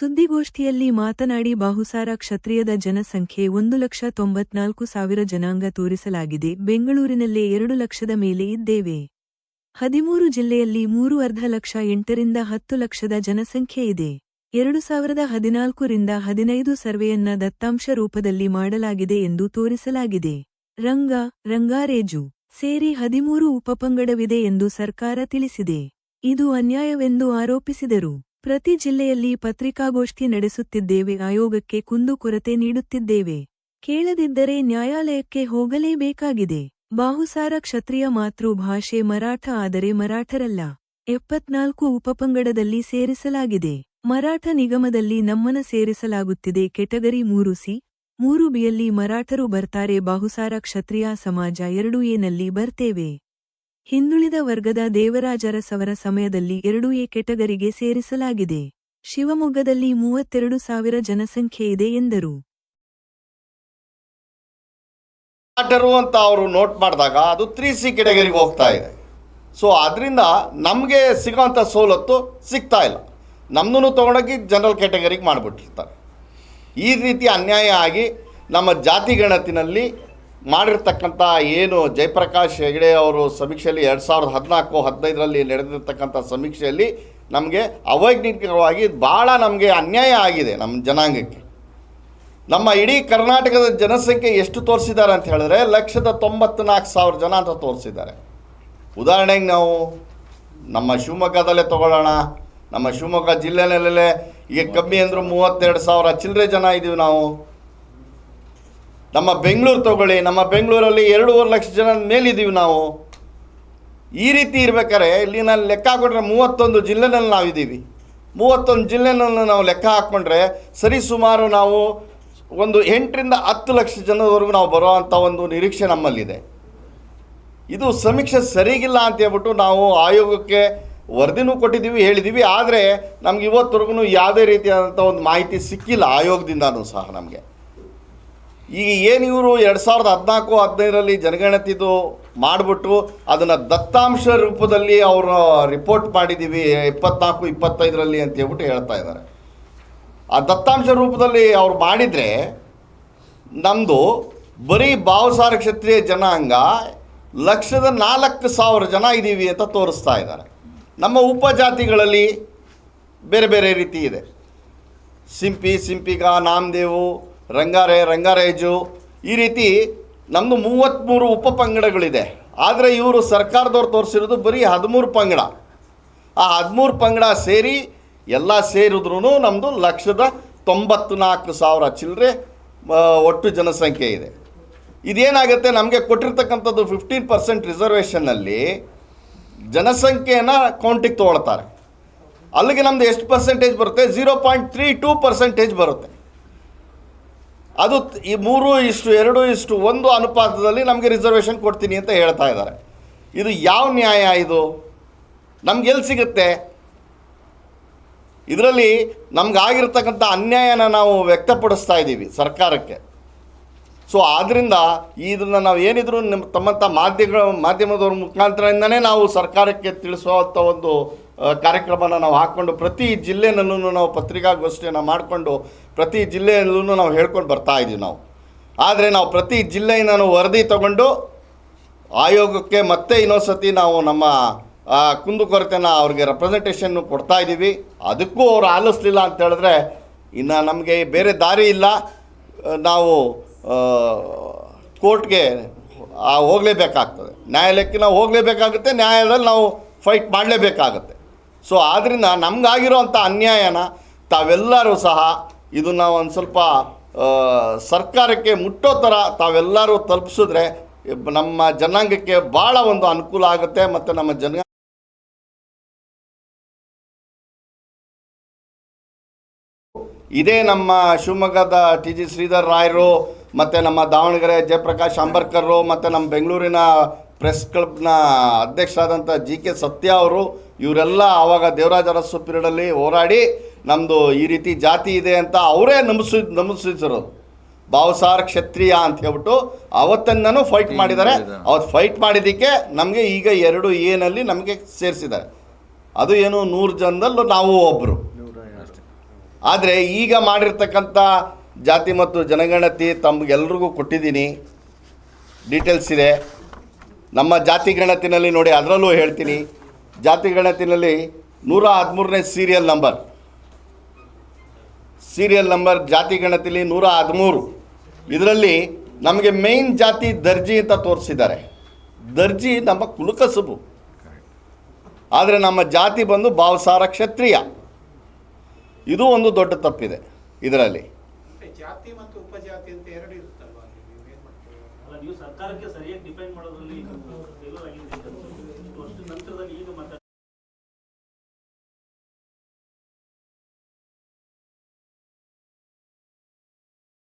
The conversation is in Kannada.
ಸುದ್ದಿಗೋಷ್ಠಿಯಲ್ಲಿ ಮಾತನಾಡಿ ಬಾಹುಸಾರ ಕ್ಷತ್ರಿಯದ ಜನಸಂಖ್ಯೆ ಒಂದು ಲಕ್ಷ ತೊಂಬತ್ನಾಲ್ಕು ಸಾವಿರ ಜನಾಂಗ ತೋರಿಸಲಾಗಿದೆ. ಬೆಂಗಳೂರಿನಲ್ಲೇ ಎರಡು ಲಕ್ಷದ ಮೇಲೆ ಇದ್ದೇವೆ. ಹದಿಮೂರು ಜಿಲ್ಲೆಯಲ್ಲಿ ಮೂರು ಅರ್ಧ ಲಕ್ಷ ಎಂಟರಿಂದ ಹತ್ತು ಲಕ್ಷದ ಜನಸಂಖ್ಯೆ ಇದೆ. ಎರಡು ಸಾವಿರದ ಹದಿನಾಲ್ಕರಿಂದ ಹದಿನೈದು ಸರ್ವೆಯನ್ನ ದತ್ತಾಂಶ ರೂಪದಲ್ಲಿ ಮಾಡಲಾಗಿದೆ ಎಂದು ತೋರಿಸಲಾಗಿದೆ. ರಂಗ, ರಂಗಾರೇಜು ಸೇರಿ ಹದಿಮೂರು ಉಪಪಂಗಡವಿದೆ ಎಂದು ಸರ್ಕಾರ ತಿಳಿಸಿದೆ. ಇದು ಅನ್ಯಾಯವೆಂದು ಆರೋಪಿಸಿದರು. ಪ್ರತಿ ಜಿಲ್ಲೆಯಲ್ಲಿ ಪತ್ರಿಕಾಗೋಷ್ಠಿ ನಡೆಸುತ್ತಿದ್ದೇವೆ, ಆಯೋಗಕ್ಕೆ ಕುಂದುಕೊರತೆ ನೀಡುತ್ತಿದ್ದೇವೆ. ಕೇಳದಿದ್ದರೆ ನ್ಯಾಯಾಲಯಕ್ಕೆ ಹೋಗಲೇಬೇಕಾಗಿದೆ. ಬಾಹುಸಾರ ಕ್ಷತ್ರಿಯ ಮಾತೃಭಾಷೆ ಮರಾಠ, ಆದರೆ ಮರಾಠರಲ್ಲ. ಎಪ್ಪತ್ನಾಲ್ಕು ಉಪಪಂಗಡದಲ್ಲಿ ಸೇರಿಸಲಾಗಿದೆ. ಮರಾಠ ನಿಗಮದಲ್ಲಿ ನಮ್ಮನ ಸೇರಿಸಲಾಗುತ್ತಿದೆ. ಕೆಟಗರಿ ಮೂರು ಸಿ, ಮೂರು ಬಿಯಲ್ಲಿ ಮರಾಠರು ಬರ್ತಾರೆ. ಬಾಹುಸಾರ ಕ್ಷತ್ರಿಯ ಸಮಾಜ ಎರಡು ಎನಲ್ಲಿ ಬರ್ತೇವೆ. ಹಿಂದುಳಿದ ವರ್ಗದ ದೇವರಾಜರಸವರ ಸಮಯದಲ್ಲಿ ಎರಡು ಎ ಕೆಟಗರಿಗೆ ಸೇರಿಸಲಾಗಿದೆ. ಶಿವಮೊಗ್ಗದಲ್ಲಿ ಮೂವತ್ತೆರಡು ಸಾವಿರ ಜನಸಂಖ್ಯೆ ಇದೆ ಎಂದರು. ಅಂತ ಅವರು ನೋಟ್ ಮಾಡಿದಾಗ ಅದು ತ್ರೀ ಸಿ ಕೆಟಗರಿಗೆ ಹೋಗ್ತಾ ಇದೆ. ಸೊ ಅದರಿಂದ ನಮಗೆ ಸಿಗೋಂಥ ಸವಲತ್ತು ಸಿಗ್ತಾ ಇಲ್ಲ. ನಮ್ಮನ್ನು ತೊಗೊಂಡೋಗಿ ಜನರಲ್ ಕೆಟಗರಿಗೆ ಮಾಡಿಬಿಟ್ಟಿರ್ತಾರೆ. ಈ ರೀತಿ ಅನ್ಯಾಯ ಆಗಿ ನಮ್ಮ ಜಾತಿ ಗಣತಿನಲ್ಲಿ ಮಾಡಿರ್ತಕ್ಕಂಥ ಏನು ಜಯಪ್ರಕಾಶ್ ಹೆಗಡೆ ಅವರು ಸಮೀಕ್ಷೆಯಲ್ಲಿ ಎರಡು ಸಾವಿರದ ಹದಿನಾಲ್ಕು, ಹದಿನೈದರಲ್ಲಿ ನಡೆದಿರ್ತಕ್ಕಂಥ ಸಮೀಕ್ಷೆಯಲ್ಲಿ ನಮಗೆ ಅವೈಜ್ಞಾನಿಕವಾಗಿ ಭಾಳ ನಮಗೆ ಅನ್ಯಾಯ ಆಗಿದೆ ನಮ್ಮ ಜನಾಂಗಕ್ಕೆ. ನಮ್ಮ ಇಡೀ ಕರ್ನಾಟಕದ ಜನಸಂಖ್ಯೆ ಎಷ್ಟು ತೋರಿಸಿದ್ದಾರೆ ಅಂತ ಹೇಳಿದ್ರೆ ಲಕ್ಷದ ತೊಂಬತ್ನಾಲ್ಕು ಸಾವಿರ ಜನ ಅಂತ ತೋರಿಸಿದ್ದಾರೆ. ಉದಾಹರಣೆಗೆ ನಾವು ನಮ್ಮ ಶಿವಮೊಗ್ಗದಲ್ಲೇ ತಗೊಳ್ಳೋಣ, ನಮ್ಮ ಶಿವಮೊಗ್ಗ ಜಿಲ್ಲೆನಲ್ಲೇ ಈಗ ಕಮ್ಮಿ ಅಂದರೂ ಮೂವತ್ತೆರಡು ಸಾವಿರ ಚಿಲ್ಲರೆ ಜನ ಇದ್ದೀವಿ ನಾವು. ನಮ್ಮ ಬೆಂಗಳೂರು ತಗೊಳ್ಳಿ, ನಮ್ಮ ಬೆಂಗಳೂರಲ್ಲಿ ಎರಡೂವರೆ ಲಕ್ಷ ಜನ ಮೇಲಿದ್ದೀವಿ ನಾವು. ಈ ರೀತಿ ಇರ್ಬೇಕಾದ್ರೆ ಇಲ್ಲಿ ನಾನು ಲೆಕ್ಕ ಹಾಕೊಂಡ್ರೆ ಮೂವತ್ತೊಂದು ಜಿಲ್ಲೆನಲ್ಲಿ ನಾವಿದ್ದೀವಿ. ಮೂವತ್ತೊಂದು ಜಿಲ್ಲೆನಲ್ಲಿ ನಾವು ಲೆಕ್ಕ ಹಾಕ್ಕೊಂಡ್ರೆ ಸರಿ ಸುಮಾರು ನಾವು ಒಂದು ಎಂಟರಿಂದ ಹತ್ತು ಲಕ್ಷ ಜನದವರೆಗೂ ನಾವು ಬರುವಂಥ ಒಂದು ನಿರೀಕ್ಷೆ ನಮ್ಮಲ್ಲಿದೆ. ಇದು ಸಮೀಕ್ಷೆ ಸರಿಗಿಲ್ಲ ಅಂತ ಹೇಳ್ಬಿಟ್ಟು ನಾವು ಆಯೋಗಕ್ಕೆ ವರದಿನೂ ಕೊಟ್ಟಿದ್ದೀವಿ, ಹೇಳಿದ್ದೀವಿ. ಆದರೆ ನಮ್ಗೆ ಇವತ್ತರೆಗೂ ಯಾವುದೇ ರೀತಿಯಾದಂಥ ಒಂದು ಮಾಹಿತಿ ಸಿಕ್ಕಿಲ್ಲ ಆಯೋಗದಿಂದನೂ ಸಹ ನಮಗೆ. ಈಗ ಏನು ಇವರು ಎರಡು ಸಾವಿರದ ಹದಿನಾಲ್ಕು, ಹದಿನೈದರಲ್ಲಿ ಜನಗಣತಿದು ಮಾಡಿಬಿಟ್ಟು ಅದನ್ನು ದತ್ತಾಂಶ ರೂಪದಲ್ಲಿ ಅವರು ರಿಪೋರ್ಟ್ ಮಾಡಿದ್ದೀವಿ ಇಪ್ಪತ್ನಾಲ್ಕು, ಇಪ್ಪತ್ತೈದರಲ್ಲಿ ಅಂತ ಹೇಳ್ಬಿಟ್ಟು ಹೇಳ್ತಾ ಇದ್ದಾರೆ ಆ ದತ್ತಾಂಶ ರೂಪದಲ್ಲಿ ಅವ್ರು ಮಾಡಿದರೆ ನಮ್ಮದು ಬರೀ ಭಾವಸಾರ ಕ್ಷತ್ರಿಯ ಜನಾಂಗ ಲಕ್ಷದ ನಾಲ್ಕು ಸಾವಿರ ಜನ ಇದ್ದೀವಿ ಅಂತ ತೋರಿಸ್ತಾ ಇದ್ದಾರೆ ನಮ್ಮ ಉಪಜಾತಿಗಳಲ್ಲಿ ಬೇರೆ ಬೇರೆ ರೀತಿ ಇದೆ. ಸಿಂಪಿ ಸಿಂಪಿಗ ನಾಮದೇವು ರಂಗಾರೆ, ರಂಗಾರೇಜು, ಈ ರೀತಿ ನಮ್ಮದು ಮೂವತ್ತ್ಮೂರು ಉಪಪಂಗಡಗಳಿದೆ ಆದರೆ ಇವರು ಸರ್ಕಾರದವ್ರು ತೋರಿಸಿರೋದು ಬರೀ ಹದಿಮೂರು ಪಂಗಡ. ಆ ಹದಿಮೂರು ಪಂಗಡ ಸೇರಿ ಎಲ್ಲ ಸೇರಿದ್ರೂ ನಮ್ಮದು ಲಕ್ಷದ ತೊಂಬತ್ತು ನಾಲ್ಕು ಸಾವಿರ ಚಿಲ್ಲರೆ ಒಟ್ಟು ಜನಸಂಖ್ಯೆ ಇದೆ. ಇದೇನಾಗುತ್ತೆ, ನಮಗೆ ಕೊಟ್ಟಿರ್ತಕ್ಕಂಥದ್ದು ಫಿಫ್ಟೀನ್ ಪರ್ಸೆಂಟ್ ರಿಸರ್ವೇಷನ್ನಲ್ಲಿ ಜನಸಂಖ್ಯೆಯನ್ನು ಕೌಂಟಿಗೆ ತೊಗೊಳ್ತಾರೆ. ಅಲ್ಲಿಗೆ ನಮ್ಮದು ಎಷ್ಟು ಪರ್ಸೆಂಟೇಜ್ ಬರುತ್ತೆ? Zero point three two percentage ಬರುತ್ತೆ. ಅದು ಈ ಮೂರು ಇಷ್ಟು, ಎರಡು ಇಷ್ಟು, ಒಂದು ಅನುಪಾತದಲ್ಲಿ ನಮಗೆ ರಿಸರ್ವೇಷನ್ ಕೊಡ್ತೀನಿ ಅಂತ ಹೇಳ್ತಾ ಇದ್ದಾರೆ. ಇದು ಯಾವ ನ್ಯಾಯ ಇದು? ನಮ್ಗೆ ಎಲ್ಲಿ ಸಿಗುತ್ತೆ? ಇದರಲ್ಲಿ ನಮಗಾಗಿರ್ತಕ್ಕಂಥ ಅನ್ಯಾಯನ ನಾವು ವ್ಯಕ್ತಪಡಿಸ್ತಾ ಇದ್ದೀವಿ ಸರ್ಕಾರಕ್ಕೆ. ಸೊ ಆದ್ದರಿಂದ ಇದನ್ನು ನಾವು ಏನಿದ್ರು ನಿಮ್ಮ ತಮ್ಮಂಥ ಮಾಧ್ಯಮ, ಮಾಧ್ಯಮದವ್ರ ಮುಖಾಂತರದಿಂದನೇ ನಾವು ಸರ್ಕಾರಕ್ಕೆ ತಿಳಿಸುವಂಥ ಒಂದು ಕಾರ್ಯಕ್ರಮನ ನಾವು ಹಾಕ್ಕೊಂಡು ಪ್ರತಿ ಜಿಲ್ಲೆನಲ್ಲೂ ನಾವು ಪತ್ರಿಕಾಗೋಷ್ಠಿಯನ್ನು ಮಾಡಿಕೊಂಡು ಪ್ರತಿ ಜಿಲ್ಲೆಯಲ್ಲೂ ನಾವು ಹೇಳ್ಕೊಂಡು ಬರ್ತಾ ಇದ್ದೀವಿ ನಾವು. ಆದರೆ ನಾವು ಪ್ರತಿ ಜಿಲ್ಲೆಯನ್ನು ವರದಿ ತಗೊಂಡು ಆಯೋಗಕ್ಕೆ ಮತ್ತೆ ಇನ್ನೊಂದು ಸತಿ ನಾವು ನಮ್ಮ ಕುಂದುಕೊರತೆನ ಅವ್ರಿಗೆ ರೆಪ್ರೆಸೆಂಟೇಷನ್ನು ಕೊಡ್ತಾ ಇದ್ದೀವಿ ಅದಕ್ಕೂ ಅವ್ರು ಆಲಿಸ್ಲಿಲ್ಲ ಅಂತ ಹೇಳಿದ್ರೆ ಇನ್ನು ನಮಗೆ ಬೇರೆ ದಾರಿ ಇಲ್ಲ. ನಾವು ಕೋರ್ಟ್ಗೆ ಹೋಗಲೇಬೇಕಾಗ್ತದೆ. ನ್ಯಾಯಾಲಯಕ್ಕೆ ನಾವು ಹೋಗಲೇಬೇಕಾಗುತ್ತೆ, ನ್ಯಾಯಾಲಯದಲ್ಲಿ ನಾವು ಫೈಟ್ ಮಾಡಲೇಬೇಕಾಗುತ್ತೆ. ಸೊ ಆದ್ದರಿಂದ ನಮಗಾಗಿರೋಂಥ ಅನ್ಯಾಯನ ತಾವೆಲ್ಲರೂ ಸಹ ಇದನ್ನು ಒಂದು ಸ್ವಲ್ಪ ಸರ್ಕಾರಕ್ಕೆ ಮುಟ್ಟೋ ಥರ ತಾವೆಲ್ಲರೂ ತಲುಪಿಸಿದ್ರೆ ನಮ್ಮ ಜನಾಂಗಕ್ಕೆ ಭಾಳ ಒಂದು ಅನುಕೂಲ ಆಗುತ್ತೆ ಮತ್ತು ನಮ್ಮ ಜನ ಇದೇ ನಮ್ಮ ಶಿವಮೊಗ್ಗದ ಟಿ ಜಿ ಶ್ರೀಧರ್ ರಾಯರು, ಮತ್ತು ನಮ್ಮ ದಾವಣಗೆರೆ ಜಯಪ್ರಕಾಶ್ ಅಂಬರ್ಕರ್ರು ಮತ್ತು ನಮ್ಮ ಬೆಂಗಳೂರಿನ ಪ್ರೆಸ್ ಕ್ಲಬ್ನ ಅಧ್ಯಕ್ಷರಾದಂಥ ಜಿ ಕೆ ಸತ್ಯ ಅವರು ಇವರೆಲ್ಲ ಆವಾಗ ದೇವರಾಜ ಅರಸು ಪೀರಿಯಡಲ್ಲಿ ಹೋರಾಡಿ ನಮ್ಮದು ಈ ರೀತಿ ಜಾತಿ ಇದೆ ಅಂತ ಅವರೇ ನಂಬಿಸಿ ನಂಬಿಸಿದ್ರು. ಭಾವಸಾರ್ ಕ್ಷತ್ರಿಯ ಅಂತ ಹೇಳ್ಬಿಟ್ಟು ಅವತ್ತನ್ನು ಫೈಟ್ ಮಾಡಿದ್ದಾರೆ. ಅವತ್ತು ಫೈಟ್ ಮಾಡಿದ್ದಕ್ಕೆ ನಮಗೆ ಈಗ ಎರಡು ಏನಲ್ಲಿ ನಮಗೆ ಸೇರಿಸಿದ್ದಾರೆ. ಅದು ಏನು ನೂರು ಜನದಲ್ಲೂ ನಾವು ಒಬ್ಬರು ಆದರೆ ಈಗ ಮಾಡಿರ್ತಕ್ಕಂಥ ಜಾತಿ ಮತ್ತು ಜನಗಣತಿ ತಮಗೆಲ್ರಿಗೂ ಕೊಟ್ಟಿದ್ದೀನಿ. ಡೀಟೇಲ್ಸ್ ಇದೆ. ನಮ್ಮ ಜಾತಿ ಗಣತಿನಲ್ಲಿ ನೋಡಿ ಅದರಲ್ಲೂ ಹೇಳ್ತೀನಿ. ಜಾತಿ ಗಣತಿನಲ್ಲಿ ನೂರ ಹದಿಮೂರನೇ ಸೀರಿಯಲ್ ನಂಬರ್ ಸೀರಿಯಲ್ ನಂಬರ್ ಜಾತಿ ಗಣತಿಲಿ ನೂರ ಹದಿಮೂರು. ಇದರಲ್ಲಿ ನಮಗೆ ಮೇನ್ ಜಾತಿ ದರ್ಜಿ ಅಂತ ತೋರಿಸಿದ್ದಾರೆ. ದರ್ಜಿ ನಮ್ಮ ಕುಲಕಸುಬು ಆದರೆ ನಮ್ಮ ಜಾತಿ ಬಂದು ಭಾವಸಾರ ಕ್ಷತ್ರಿಯ. ಇದು ಒಂದು ದೊಡ್ಡ ತಪ್ಪಿದೆ ಇದರಲ್ಲಿ. ಜಾತಿ ಮತ್ತು ಉಪಜಾತಿ ಅಂತ ಎರಡು ನೀವು ಸರ್ಕಾರಕ್ಕೆ ಸರಿಯಾಗಿ ಡಿಪೆಂಡ್ ಮಾಡೋದ್ರಲ್ಲಿ ಫೇಲ್ಯೂರ್ ಆಗಿದೆ ನಂತರದಲ್ಲಿ ಈಗ ಮಾತಾಡ್ತಾ